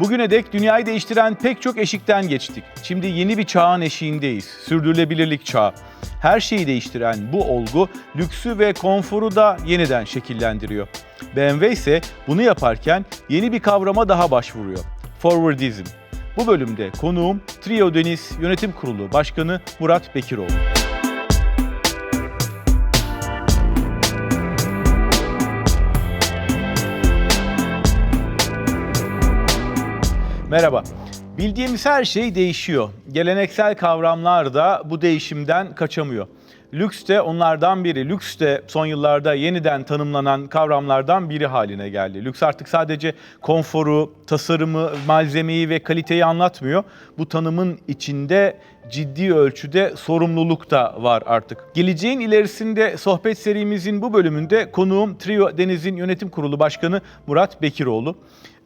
Bugüne dek dünyayı değiştiren pek çok eşikten geçtik. Şimdi yeni bir çağın eşiğindeyiz. Sürdürülebilirlik çağı. Her şeyi değiştiren bu olgu lüksü ve konforu da yeniden şekillendiriyor. BMW ise bunu yaparken yeni bir kavrama daha başvuruyor. Forwardizm. Bu bölümde konuğum Trio Deniz Yönetim Kurulu Başkanı Murat Bekiroğlu. Merhaba. Bildiğimiz her şey değişiyor. Geleneksel kavramlar da bu değişimden kaçamıyor. Lüks de onlardan biri. Lüks de son yıllarda yeniden tanımlanan kavramlardan biri haline geldi. Lüks artık sadece konforu, tasarımı, malzemeyi ve kaliteyi anlatmıyor. Bu tanımın içinde ciddi ölçüde sorumluluk da var artık. Geleceğin ilerisinde sohbet serimizin bu bölümünde konuğum Trio Deniz'in yönetim kurulu başkanı Murat Bekiroğlu.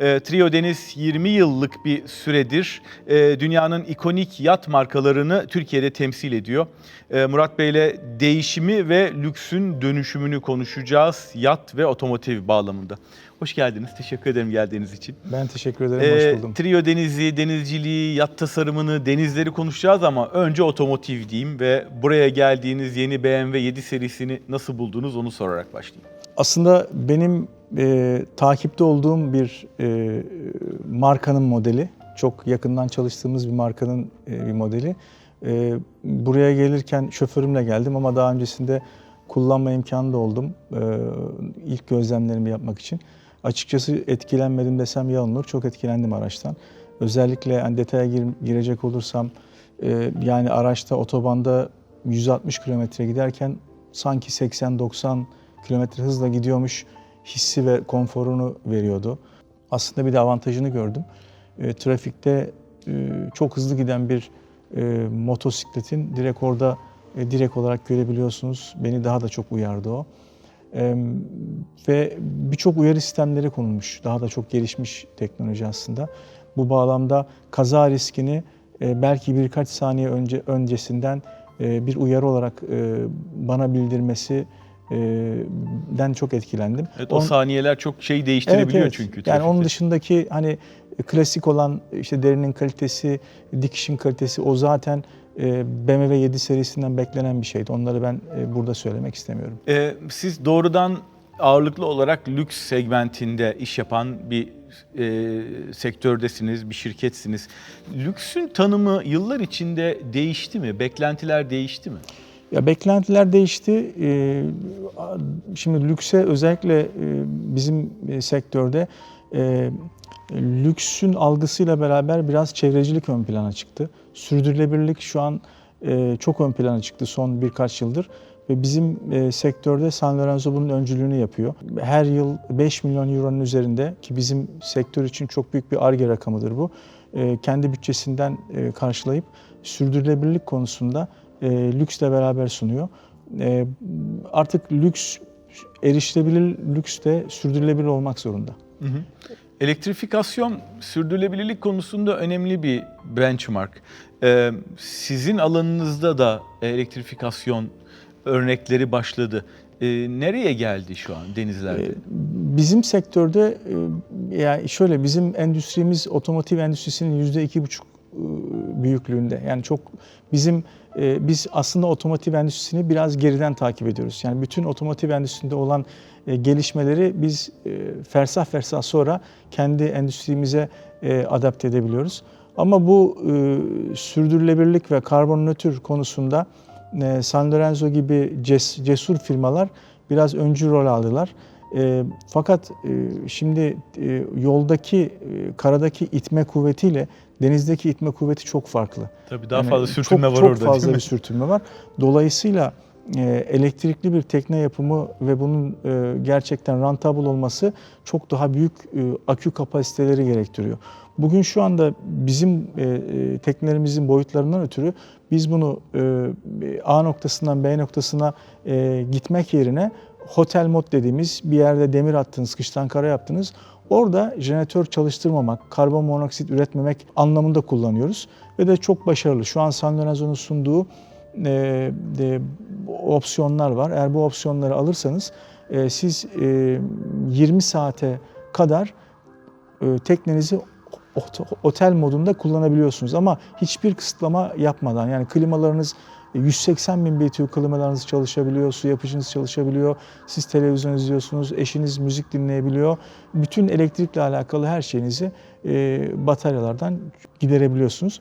E, Trio Deniz 20 yıllık bir süredir e, dünyanın ikonik yat markalarını Türkiye'de temsil ediyor. E, Murat Bey'le değişimi ve lüksün dönüşümünü konuşacağız yat ve otomotiv bağlamında. Hoş geldiniz. Teşekkür ederim geldiğiniz için. Ben teşekkür ederim, Ee, hoş buldum. Trio denizi, denizciliği, yat tasarımını, denizleri konuşacağız ama önce otomotiv diyeyim ve buraya geldiğiniz yeni BMW 7 serisini nasıl buldunuz onu sorarak başlayayım. Aslında benim e, takipte olduğum bir e, markanın modeli, çok yakından çalıştığımız bir markanın e, bir modeli. E, buraya gelirken şoförümle geldim ama daha öncesinde kullanma imkanı da oldum e, ilk gözlemlerimi yapmak için. Açıkçası etkilenmedim desem yalan olur, çok etkilendim araçtan. Özellikle hani detaya gir- girecek olursam, e, yani araçta otobanda 160 kilometre giderken sanki 80-90 kilometre hızla gidiyormuş hissi ve konforunu veriyordu. Aslında bir de avantajını gördüm. E, trafikte e, çok hızlı giden bir e, motosikletin direkt orada e, direkt olarak görebiliyorsunuz. Beni daha da çok uyardı o. Ve birçok uyarı sistemleri konulmuş. Daha da çok gelişmiş teknoloji aslında. Bu bağlamda kaza riskini e, belki birkaç saniye önce öncesinden e, bir uyarı olarak e, bana bildirmesi den çok etkilendim. Evet, o On- saniyeler çok şey değiştirebiliyor Evet, evet. çünkü. Yani trafikte. onun dışındaki hani klasik olan işte derinin kalitesi, dikişin kalitesi o zaten e, BMW 7 serisinden beklenen bir şeydi. Onları ben e, burada söylemek istemiyorum. Ee, siz doğrudan ağırlıklı olarak lüks segmentinde iş yapan bir e, sektördesiniz, bir şirketsiniz. Lüksün tanımı yıllar içinde değişti mi? Beklentiler değişti mi? Ya beklentiler değişti. Ee, Şimdi lükse özellikle e, bizim e, sektörde e, lüksün algısıyla beraber biraz çevrecilik ön plana çıktı. Sürdürülebilirlik şu an e, çok ön plana çıktı son birkaç yıldır. Ve bizim e, sektörde San Lorenzo bunun öncülüğünü yapıyor. Her yıl 5 milyon euronun üzerinde ki bizim sektör için çok büyük bir arge rakamıdır bu. E, kendi bütçesinden karşılayıp sürdürülebilirlik konusunda lüksle beraber sunuyor. Artık lüks, erişilebilir lüks de sürdürülebilir olmak zorunda. Elektrifikasyon sürdürülebilirlik konusunda önemli bir benchmark. Ee, sizin alanınızda da elektrifikasyon örnekleri başladı. Ee, nereye geldi şu an denizlerde? E, Bizim sektörde e, yani şöyle bizim endüstrimiz otomotiv endüstrisinin yüzde iki buçuk büyüklüğünde. Yani çok bizim e, biz aslında otomotiv endüstrisini biraz geriden takip ediyoruz. Yani bütün otomotiv endüstrisinde olan e, gelişmeleri biz e, fersah fersah sonra kendi endüstrimize e, adapte edebiliyoruz. Ama bu e, sürdürülebilirlik ve karbon nötr konusunda e, San Lorenzo gibi ces- cesur firmalar biraz öncü rol aldılar. E, fakat e, şimdi e, yoldaki, e, karadaki itme kuvvetiyle denizdeki itme kuvveti çok farklı. Tabii daha Yani fazla sürtünme çok, var çok orada fazla değil mi? bir sürtünme var. Dolayısıyla e, elektrikli bir tekne yapımı ve bunun e, gerçekten rentable olması çok daha büyük e, akü kapasiteleri gerektiriyor. Bugün şu anda bizim teknelerimizin boyutlarından ötürü biz bunu A noktasından B noktasına gitmek yerine hotel mod dediğimiz bir yerde demir attınız, kıştan kara yaptınız. Orada jeneratör çalıştırmamak, karbon monoksit üretmemek anlamında kullanıyoruz. Ve de çok başarılı. Şu an San Lorenzo'nun sunduğu e, de, opsiyonlar var. Eğer bu opsiyonları alırsanız e, siz e, 20 saate kadar e, teknenizi ot- otel modunda kullanabiliyorsunuz ama hiçbir kısıtlama yapmadan yani klimalarınız 180 bin BTU klimalarınız çalışabiliyor, su yapıcınız çalışabiliyor, siz televizyon izliyorsunuz, eşiniz müzik dinleyebiliyor. Bütün elektrikle alakalı her şeyinizi e, bataryalardan giderebiliyorsunuz.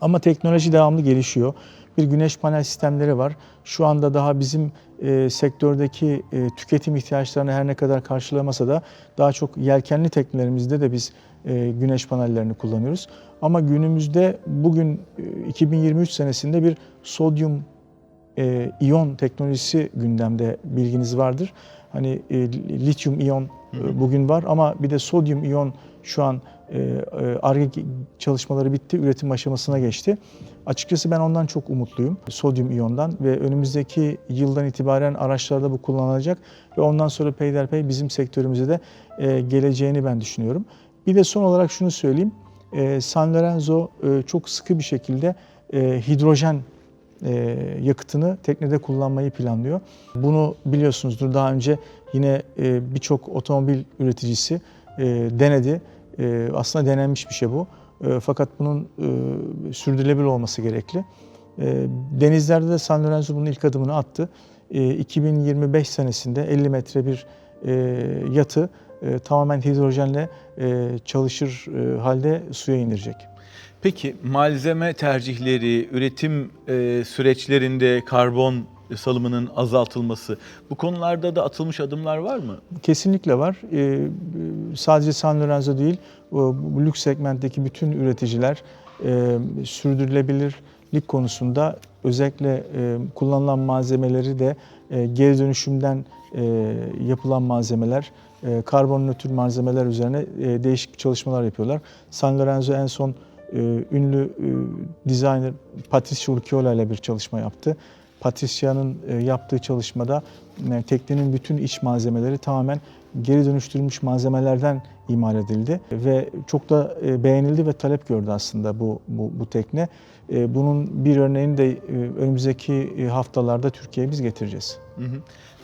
Ama teknoloji devamlı gelişiyor. Bir güneş panel sistemleri var. Şu anda daha bizim e, sektördeki e, tüketim ihtiyaçlarını her ne kadar karşılamasa da daha çok yelkenli teknelerimizde de biz e, güneş panellerini kullanıyoruz. Ama günümüzde bugün e, 2023 senesinde bir sodyum e, iyon teknolojisi gündemde bilginiz vardır. Hani e, lityum iyon e, bugün var ama bir de sodyum iyon şu an e, e, ARGE çalışmaları bitti, üretim aşamasına geçti. Açıkçası ben ondan çok umutluyum. Sodyum iyondan ve önümüzdeki yıldan itibaren araçlarda bu kullanılacak ve ondan sonra peyderpey bizim sektörümüze de e, geleceğini ben düşünüyorum. Bir de son olarak şunu söyleyeyim. E, San Lorenzo e, çok sıkı bir şekilde e, hidrojen e, yakıtını teknede kullanmayı planlıyor. Bunu biliyorsunuzdur daha önce yine e, birçok otomobil üreticisi e, denedi. E, aslında denenmiş bir şey bu. E, fakat bunun e, sürdürülebilir olması gerekli. E, denizlerde de San Lorenzo bunun ilk adımını attı. E, 2025 senesinde 50 metre bir e, yatı e, tamamen hidrojenle e, çalışır e, halde suya indirecek. Peki malzeme tercihleri, üretim e, süreçlerinde karbon salımının azaltılması bu konularda da atılmış adımlar var mı? Kesinlikle var. Ee, sadece San Lorenzo değil, bu lüks segmentteki bütün üreticiler e, sürdürülebilirlik konusunda özellikle e, kullanılan malzemeleri de e, geri dönüşümden e, yapılan malzemeler, e, karbon nötr malzemeler üzerine e, değişik çalışmalar yapıyorlar. San Lorenzo en son e, ünlü e, designer Patricia Urquiola ile bir çalışma yaptı. Patricia'nın e, yaptığı çalışmada e, teknenin bütün iç malzemeleri tamamen geri dönüştürülmüş malzemelerden imal edildi ve çok da e, beğenildi ve talep gördü aslında bu bu, bu tekne. E, Bunun bir örneğini de e, önümüzdeki e, haftalarda Türkiye'ye biz getireceğiz.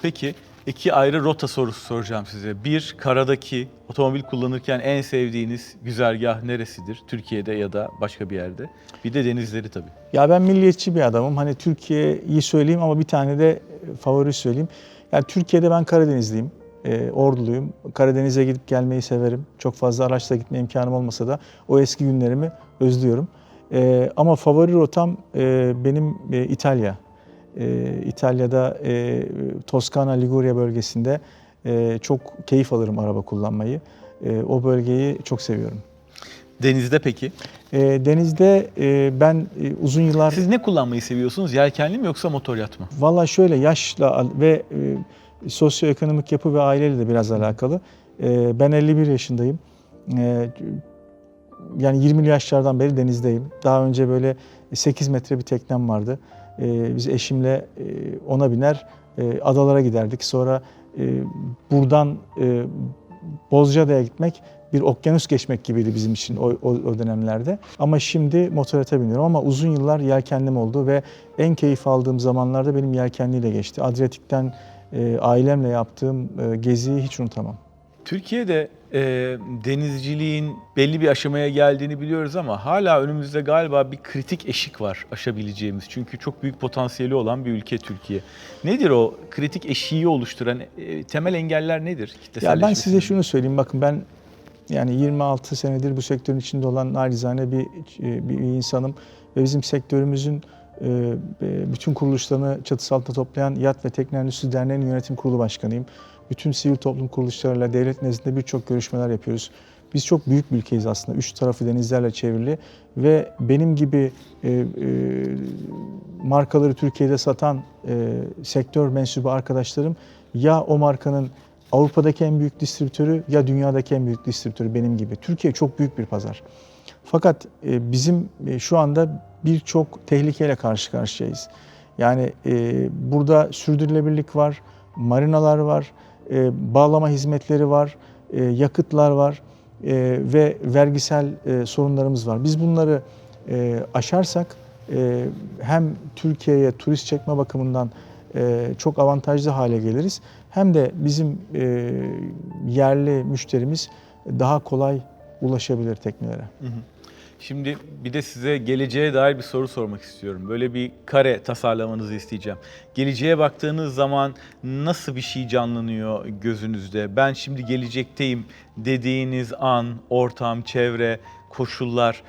Peki iki ayrı rota sorusu soracağım size. Bir, karadaki otomobil kullanırken en sevdiğiniz güzergah neresidir? Türkiye'de ya da başka bir yerde. Bir de denizleri tabii. Ya ben milliyetçi bir adamım. Hani Türkiye'yi söyleyeyim ama bir tane de e, favori söyleyeyim. Yani Türkiye'de ben Karadenizliyim. E, orduluyum. Karadeniz'e gidip gelmeyi severim. Çok fazla araçla gitme imkanım olmasa da o eski günlerimi özlüyorum. E, ama favori rotam e, benim e, İtalya. E, İtalya'da e, Toskana, Liguria bölgesinde e, çok keyif alırım araba kullanmayı. E, o bölgeyi çok seviyorum. Denizde peki? E, denizde e, ben e, uzun yıllar... Siz ne kullanmayı seviyorsunuz? Yelkenli mi yoksa motor yat mı? Valla şöyle yaşla ve e, sosyoekonomik yapı ve aileyle de biraz alakalı. E, ben 51 yaşındayım. E, yani 20'li yaşlardan beri denizdeyim. Daha önce böyle 8 metre bir teknem vardı. E, biz eşimle e, ona biner e, adalara giderdik. Sonra e, buradan e, Bozcaada'ya gitmek bir okyanus geçmek gibiydi bizim için o, o, o dönemlerde. Ama şimdi motorete biniyorum ama uzun yıllar yelkenlim oldu ve en keyif aldığım zamanlarda benim yelkenliyle geçti. Adriyatik'ten e, ailemle yaptığım e, geziyi hiç unutamam. Türkiye'de e, denizciliğin belli bir aşamaya geldiğini biliyoruz ama hala önümüzde galiba bir kritik eşik var aşabileceğimiz. Çünkü çok büyük potansiyeli olan bir ülke Türkiye. Nedir o kritik eşiği oluşturan e, temel engeller nedir? Ya ben size şunu söyleyeyim bakın ben yani 26 senedir bu sektörün içinde olan narizane bir, bir insanım ve bizim sektörümüzün e, bütün kuruluşlarını çatısı altında toplayan Yat ve Tekne Endüstri Derneği'nin yönetim kurulu başkanıyım. Bütün sivil toplum kuruluşlarıyla devlet nezdinde birçok görüşmeler yapıyoruz. Biz çok büyük bir ülkeyiz aslında. Üç tarafı denizlerle çevrili ve benim gibi e, e, markaları Türkiye'de satan e, sektör mensubu arkadaşlarım ya o markanın Avrupa'daki en büyük distribütörü ya dünyadaki en büyük distribütörü benim gibi. Türkiye çok büyük bir pazar. Fakat e, bizim e, şu anda birçok tehlikeyle karşı karşıyayız. Yani e, burada sürdürülebilirlik var, marinalar var, e, bağlama hizmetleri var, e, yakıtlar var e, ve vergisel e, sorunlarımız var. Biz bunları aşarsak hem Türkiye'ye turist çekme bakımından çok avantajlı hale geliriz. Hem de bizim yerli müşterimiz daha kolay ulaşabilir teknelere. Şimdi bir de size geleceğe dair bir soru sormak istiyorum. Böyle bir kare tasarlamanızı isteyeceğim. Geleceğe baktığınız zaman nasıl bir şey canlanıyor gözünüzde? Ben şimdi gelecekteyim dediğiniz an, ortam, çevre, koşullar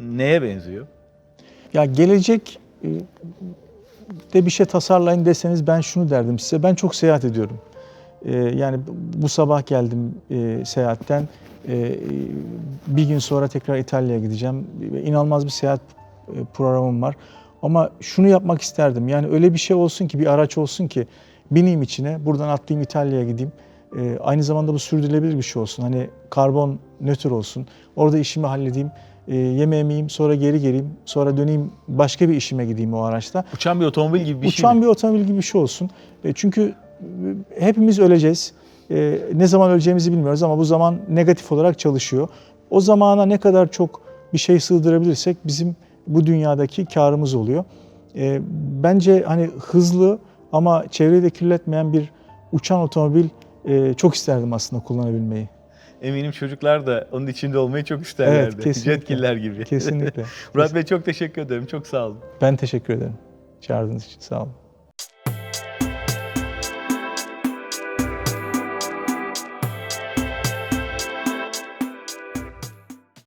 neye benziyor? Ya gelecek e, de bir şey tasarlayın deseniz ben şunu derdim size. Ben çok seyahat ediyorum. E, Yani bu sabah geldim e, seyahatten. E, Bir gün sonra tekrar İtalya'ya gideceğim. İnanılmaz bir seyahat e, programım var. Ama şunu yapmak isterdim. Yani öyle bir şey olsun ki, bir araç olsun ki bineyim içine, buradan atlayayım İtalya'ya gideyim. E, Aynı zamanda bu sürdürülebilir bir şey olsun. Hani karbon nötr olsun. Orada işimi halledeyim. E, yemeğimi yiyeyim, sonra geri geleyim, sonra döneyim başka bir işime gideyim o araçta. Uçan bir otomobil gibi bir şey Uçan bir otomobil gibi bir şey olsun. E, çünkü e, hepimiz öleceğiz. E, ne zaman öleceğimizi bilmiyoruz ama bu zaman negatif olarak çalışıyor. O zamana ne kadar çok bir şey sığdırabilirsek bizim bu dünyadaki karımız oluyor. E, bence hani hızlı ama çevreyi de kirletmeyen bir uçan otomobil e, çok isterdim aslında kullanabilmeyi. Eminim çocuklar da onun içinde olmayı çok isterlerdi. Evet, kesinlikle. Jetkiller gibi. Kesinlikle. Murat Bey çok teşekkür ederim. Çok sağ olun. Ben teşekkür ederim çağırdığınız için. Sağ olun.